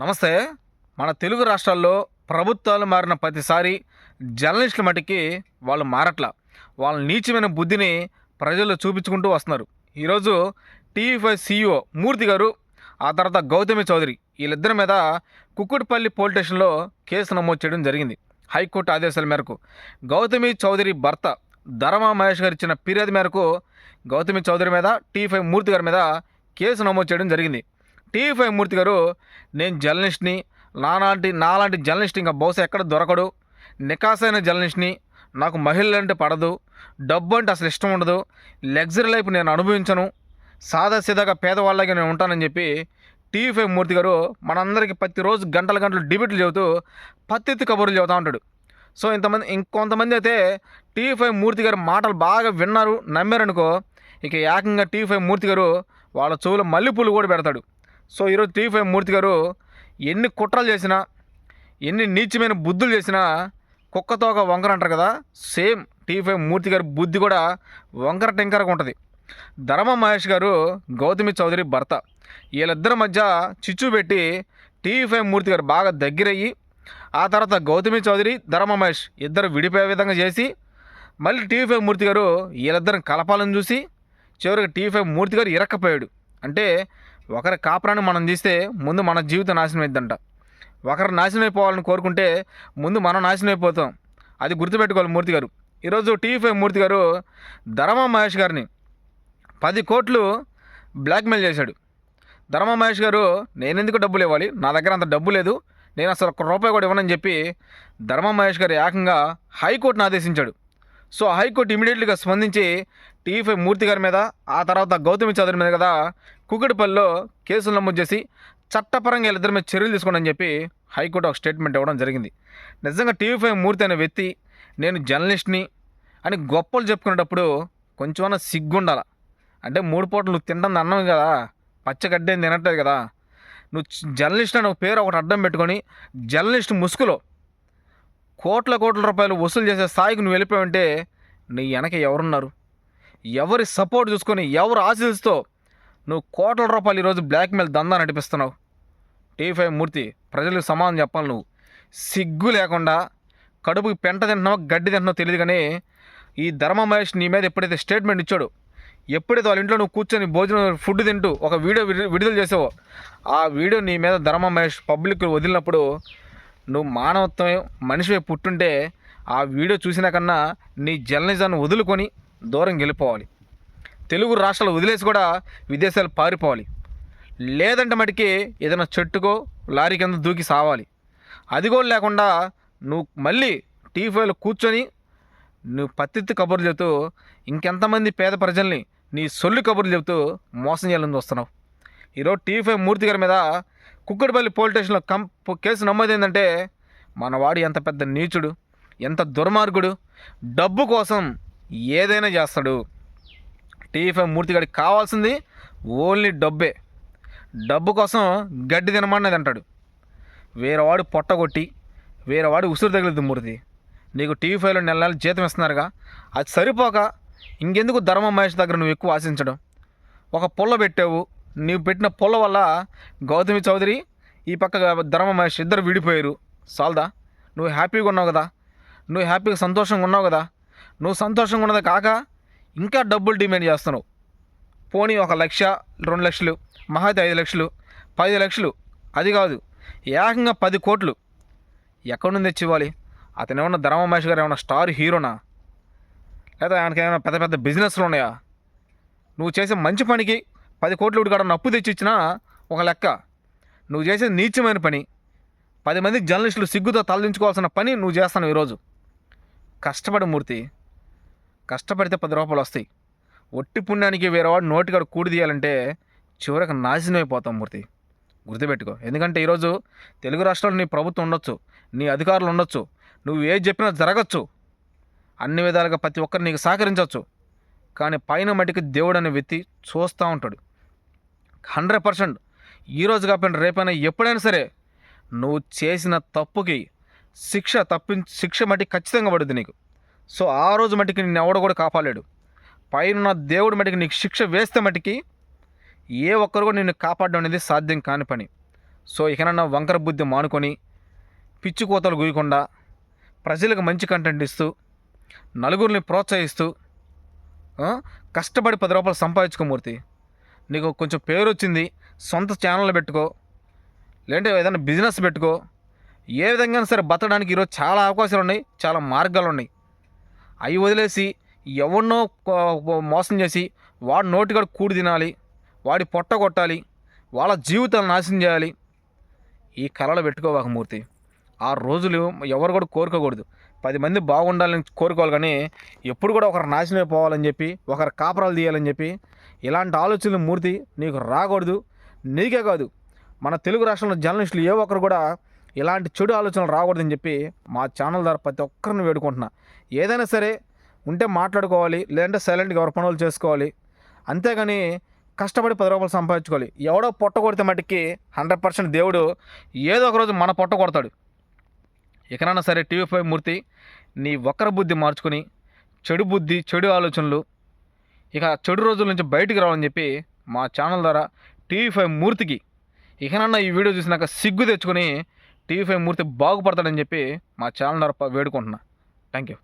నమస్తే. మన తెలుగు రాష్ట్రాల్లో ప్రభుత్వాలు మారిన ప్రతిసారి జర్నలిస్టుల మటుకి వాళ్ళు మారట్లా. వాళ్ళ నీచమైన బుద్ధిని ప్రజలు చూపించుకుంటూ వస్తున్నారు. ఈరోజు టీవీ ఫైవ్ సీఈఓ మూర్తి గారు ఆ తర్వాత గౌతమి చౌదరి వీళ్ళిద్దరి మీద కుక్కుడిపల్లి పోలీస్ స్టేషన్లో కేసు నమోదు చేయడం జరిగింది. హైకోర్టు ఆదేశాల మేరకు గౌతమి చౌదరి భర్త ధర్మా మహేష్ గారు ఇచ్చిన ఫిర్యాదు మేరకు గౌతమి చౌదరి మీద టీవీ ఫైవ్ మూర్తి గారి మీద కేసు నమోదు చేయడం జరిగింది. టీవీ ఫైవ్ మూర్తి గారు నేను జర్నలిస్ట్ని నాలాంటి నాలాంటి జర్నలిస్ట్ ఇంకా బహుశా ఎక్కడ దొరకడు. నికాసైన జర్నలిస్ట్ని నాకు మహిళలు అంటే పడదు. డబ్బు అంటే అసలు ఇష్టం ఉండదు. లగ్జరీ లైఫ్ నేను అనుభవించను. సాదాసీదాగా పేదవాళ్ళగా నేను ఉంటానని చెప్పి టీవీ ఫైవ్ మూర్తి గారు మనందరికీ ప్రతిరోజు గంటల గంటలు డిబేట్లు చెబుతూ పత్తిత్తి కబుర్లు చెబుతూ ఉంటాడు. సో ఇంతమంది ఇంకొంతమంది అయితే టీవీ ఫైవ్ మూర్తి గారు మాటలు బాగా విన్నారు నమ్మారనుకో ఇక ఏకంగా టీవీ ఫైవ్ మూర్తి గారు వాళ్ళ చెవులో మల్లెపూలు కూడా పెడతాడు. సో ఈరోజు టీ ఫైవ్ మూర్తి గారు ఎన్ని కుట్రలు చేసినా ఎన్ని నీచమైన బుద్ధులు చేసినా కుక్కతోక వంకర అంటారు కదా సేమ్ టీ ఫైవ్ మూర్తి గారి బుద్ధి కూడా వంకర టెంకరగా ఉంటుంది. ధర్మ మహేష్ గారు గౌతమి చౌదరి భర్త వీళ్ళిద్దరి మధ్య చిచ్చు పెట్టి టీవీ ఫైవ్ మూర్తి గారు బాగా దగ్గరయ్యి ఆ తర్వాత గౌతమి చౌదరి ధర్మ మహేష్ ఇద్దరు విడిపోయే విధంగా చేసి మళ్ళీ టీవీ ఫైవ్ మూర్తి గారు వీళ్ళిద్దరిని కలపాలని చూసి చివరికి టీ ఫైవ్ మూర్తి గారు ఇరక్కపోయాడు. అంటే ఒకరి కాపురాన్ని మనం తీస్తే ముందు మన జీవితం నాశనం అయిద్దంట. ఒకరు నాశనం అయిపోవాలని కోరుకుంటే ముందు మనం నాశనం అయిపోతాం. అది గుర్తుపెట్టుకోవాలి మూర్తి గారు. ఈరోజు టీవీ ఫైవ్ మూర్తి గారు ధర్మ మహేష్ గారిని పది కోట్లు బ్లాక్మెయిల్ చేశాడు. ధర్మ మహేష్ గారు నేను ఎందుకు డబ్బులు ఇవ్వాలి? నా దగ్గర అంత డబ్బు లేదు. నేను అసలు ఒక్క రూపాయి కూడా ఇవ్వనని చెప్పి ధర్మ మహేష్ గారు ఏకంగా హైకోర్టును ఆదేశించాడు. సో హైకోర్టు ఇమీడియట్లీగా స్పందించి టీవీ ఫైవ్ మూర్తి గారి మీద ఆ తర్వాత గౌతమి చౌదరి మీద కదా కుకుడిపల్లిలో కేసులు నమోదు చేసి చట్టపరంగా వీళ్ళిద్దరి మీద చర్యలు తీసుకోండి అని చెప్పి హైకోర్టు ఒక స్టేట్మెంట్ ఇవ్వడం జరిగింది. నిజంగా టీవీ ఫైవ్ మూర్తి అనే వ్యక్తి నేను జర్నలిస్ట్ని అని గొప్పలు చెప్పుకునేటప్పుడు కొంచెమన్నా సిగ్గుండాల. అంటే మూడు పూటలు నువ్వు తింటుంది అన్నం కదా పచ్చగడ్డ ఏం తినట్లేదు కదా నువ్వు జర్నలిస్ట్ అని ఒక పేరు ఒకటి అడ్డం పెట్టుకొని జర్నలిస్ట్ ముసుగులో కోట్ల కోట్ల రూపాయలు వసూలు చేసే స్థాయికి నువ్వు వెళ్ళిపోయావంటే నీ వెనక ఎవరున్నారు? ఎవరి సపోర్ట్ చూసుకొని ఎవరు ఆశీస్తో నువ్వు కోట్ల రూపాయలు ఈరోజు బ్లాక్మెయిల్ దందా నడిపిస్తున్నావు. టీ ఫైవ్ మూర్తి ప్రజలకు సమాధానం చెప్పాలి నువ్వు. సిగ్గు లేకుండా కడుపుకి పెంట తింటున్నావో గడ్డి తింటున్నావు తెలియదు కానీ ఈ ధర్మ మహేష్ నీ మీద ఎప్పుడైతే స్టేట్మెంట్ ఇచ్చాడు ఎప్పుడైతే వాళ్ళ ఇంట్లో నువ్వు కూర్చొని భోజనం ఫుడ్ తింటూ ఒక వీడియో విడుదల చేసావో ఆ వీడియో నీ మీద ధర్మ మహేష్ పబ్లిక్ వదిలినప్పుడు నువ్వు మానవత్వమే మనిషివే పుట్టుంటే ఆ వీడియో చూసినా కన్నా నీ జర్నలిజాన్ని వదులుకొని దూరం వెళ్ళిపోవాలి తెలుగు రాష్ట్రాలు వదిలేసి కూడా విదేశాలు పారిపోవాలి. లేదంటే మటుకి ఏదైనా చెట్టుకో లారీ కింద దూకి సావాలి. అది కూడా లేకుండా నువ్వు మళ్ళీ టీవీలో కూర్చొని నువ్వు పత్తిత్తి కబుర్లు చెబుతూ ఇంకెంతమంది పేద ప్రజల్ని నీ సొల్లు కబుర్లు చెబుతూ మోసం చేయాలని చూస్తున్నావు. ఈరోజు టీ ఫైవ్ మూర్తి గారి మీద కుక్కడిపల్లి పోలీస్ స్టేషన్లో కం కేసు నమోదైందంటే మనవాడు ఎంత పెద్ద నీచుడు ఎంత దుర్మార్గుడు డబ్బు కోసం ఏదైనా చేస్తాడు. టీఎఫ్ఎం ఫైవ్ మూర్తి గడికి కావాల్సింది ఓన్లీ డబ్బే. డబ్బు కోసం గడ్డి తినమన్నది అంటాడు. వేరేవాడు పొట్టగొట్టి వేరేవాడు ఉసురు తగిలింది మూర్తి. నీకు టీవీ ఫైవ్లో నెల నెలలు జీతం ఇస్తున్నారుగా. అది సరిపోక ఇంకెందుకు ధర్మ మహేష్ దగ్గర నువ్వు ఎక్కువ ఆశించడం? ఒక పుల్ల పెట్టావు నీవు పెట్టిన పుల్ల వల్ల గౌతమి చౌదరి ఈ పక్క ధర్మ మహేష్ ఇద్దరు విడిపోయారు. సాల్దా నువ్వు హ్యాపీగా ఉన్నావు కదా. నువ్వు హ్యాపీగా సంతోషంగా ఉన్నావు కదా. నువ్వు సంతోషంగా ఉన్నది కాక ఇంకా డబ్బులు డిమాండ్ చేస్తున్నావు. పోనీ ఒక లక్ష రెండు లక్షలు మహా ఐదు లక్షలు పది లక్షలు అది కాదు ఏకంగా పది కోట్లు. ఎక్కడి నుంచి తెచ్చివ్వాలి? అతను ఏమన్నా ధర్మ మహేష్ గారు ఏమన్నా స్టార్ హీరోనా? లేదా ఆయనకి ఏమైనా పెద్ద పెద్ద బిజినెస్లు ఉన్నాయా? నువ్వు చేసే మంచి పనికి పది కోట్లు ఉడికాడని అప్పు తెచ్చి ఇచ్చినా ఒక లెక్క. నువ్వు చేసే నీచమైన పని పది మంది జర్నలిస్టులు సిగ్గుతో తలదించుకోవాల్సిన పని నువ్వు చేస్తాను ఈరోజు. కష్టపడి మూర్తి. కష్టపడితే పది రూపాయలు వస్తాయి. ఒట్టి పుణ్యానికి వేరేవాడు నోటికాడు కూడి తీయాలంటే చివరికి నాశనం అయిపోతాం మూర్తి. గుర్తుపెట్టుకో. ఎందుకంటే ఈరోజు తెలుగు రాష్ట్రాల్లో నీ ప్రభుత్వం ఉండొచ్చు నీ అధికారులు ఉండొచ్చు నువ్వు ఏది చెప్పినా జరగచ్చు. అన్ని విధాలుగా ప్రతి ఒక్కరు నీకు సహకరించవచ్చు కానీ పైన మటుకు దేవుడు అనే వ్యక్తి చూస్తూ ఉంటాడు. హండ్రెడ్ పర్సెంట్ ఈరోజు కాకపోయినా రేపైనా ఎప్పుడైనా సరే నువ్వు చేసిన తప్పుకి శిక్ష తప్పి శిక్ష మటుకు ఖచ్చితంగా పడుద్ది నీకు. సో ఆ రోజు మటుకు నిన్ను ఎవడు కూడా కాపాడలేడు. పైన దేవుడు మటుకు నీకు శిక్ష వేస్తే మటుకి ఏ ఒక్కరు కూడా నిన్ను కాపాడడం అనేది సాధ్యం కాని పని. సో ఇకనన్నా వంకర బుద్ధి మానుకొని పిచ్చి కోతలు గుయకుండా ప్రజలకు మంచి కంటెంట్ ఇస్తూ నలుగురిని ప్రోత్సహిస్తూ కష్టపడి పది రూపాయలు సంపాదించుకోమూర్తి నీకు కొంచెం పేరు వచ్చింది సొంత ఛానల్ పెట్టుకో లేదంటే ఏదైనా బిజినెస్ పెట్టుకో. ఏ విధంగా సరే బతకడానికి ఈరోజు చాలా అవకాశాలు ఉన్నాయి చాలా మార్గాలు ఉన్నాయి అవి వదిలేసి ఎవరినో మోసం చేసి వాడి నోటికాడ కూడి తినాలి వాడి పొట్ట కొట్టాలి వాళ్ళ జీవితాలు నాశనం చేయాలి. ఈ కళలు పెట్టుకోవాక మూర్తి. ఆ రోజులు ఎవరు కూడా కోరుకోకూడదు. పది మంది బాగుండాలని కోరుకోవాలి కానీ ఎప్పుడు కూడా ఒకరు నాశనం అయిపోవాలని చెప్పి ఒకరు కాపరాలు తీయాలని చెప్పి ఇలాంటి ఆలోచనలు మూర్తి నీకు రాకూడదు. నీకే కాదు. మన తెలుగు రాష్ట్రంలో జర్నలిస్టులు ఏ ఒక్కరు కూడా ఇలాంటి చెడు ఆలోచనలు రాకూడదని చెప్పి మా ఛానల్ ద్వారా ప్రతి ఒక్కరిని వేడుకుంటున్నా. ఏదైనా సరే ఉంటే మాట్లాడుకోవాలి లేదంటే సైలెంట్గా ఎవరి పనులు చేసుకోవాలి. అంతేగాని కష్టపడి పది రూపాయలు సంపాదించుకోవాలి. ఎవడో పొట్ట కొడితే మటుకి హండ్రెడ్ పర్సెంట్ దేవుడు ఏదో ఒక రోజు మన పొట్ట కొడతాడు. ఇకనైనా సరే టీవీ ఫైవ్ మూర్తి నీ ఒక్కరి బుద్ధి మార్చుకొని చెడు బుద్ధి చెడు ఆలోచనలు ఇక చెడు రోజుల నుంచి బయటికి రావాలని చెప్పి మా ఛానల్ ద్వారా టీవీ ఫైవ్ మూర్తికి ఇకనన్నా ఈ వీడియో చూసినాక సిగ్గు తెచ్చుకొని టీవీ ఫైవ్ మూర్తి బాగుపడతాడని చెప్పి మా ఛానల్ ద్వారా వేడుకుంటున్నా. Thank you